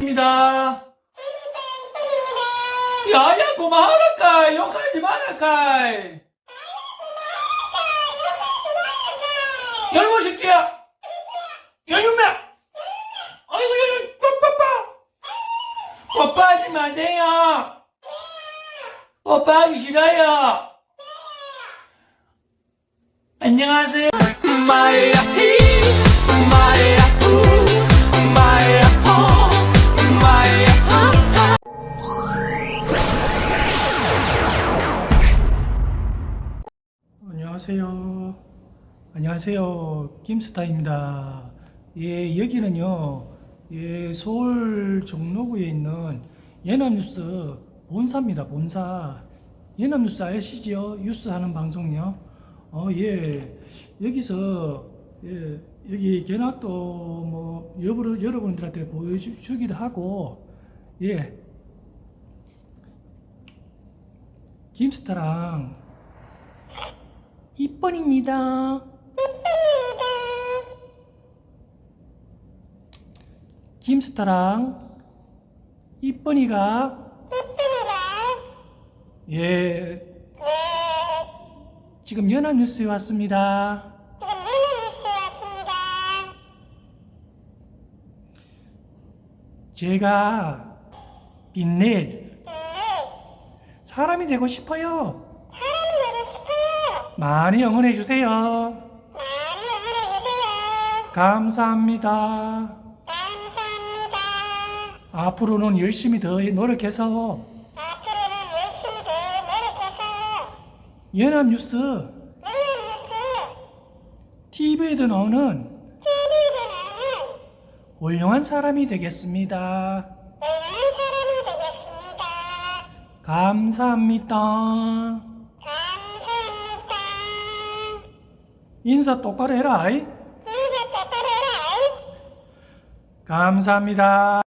입니다. 야야 고마워라까 욕하지 말라까 열무 새끼야. 열무야 아이고 열무 빠빠빠. 뽀뽀하지 마세요. 뽀뽀하기 싫어요. 안녕하세요 안녕하세요. 안녕하세요. 김스타입니다. 예, 여기는요, 예, 서울 종로구에 있는 예남뉴스 본사입니다. 본사. 예남뉴스 아시죠? 뉴스 하는 방송요. 어, 예. 여기서, 예, 여기 견학도 뭐, 여러, 여러분들한테 보여주기도 하고, 예. 김스타랑 이번입니다. 김스타랑 이번이가 예 지금 연합뉴스에 왔습니다. 제가 빛낼 사람이 되고 싶어요. 많이 응원해 주세요. 감사합니다. 앞으로는 열심히 더 노력해서 연합뉴스 TV에도 나오는 훌륭한 사람이 되겠습니다. 감사합니다. 인사 똑바로 해라. 아이. 감사합니다.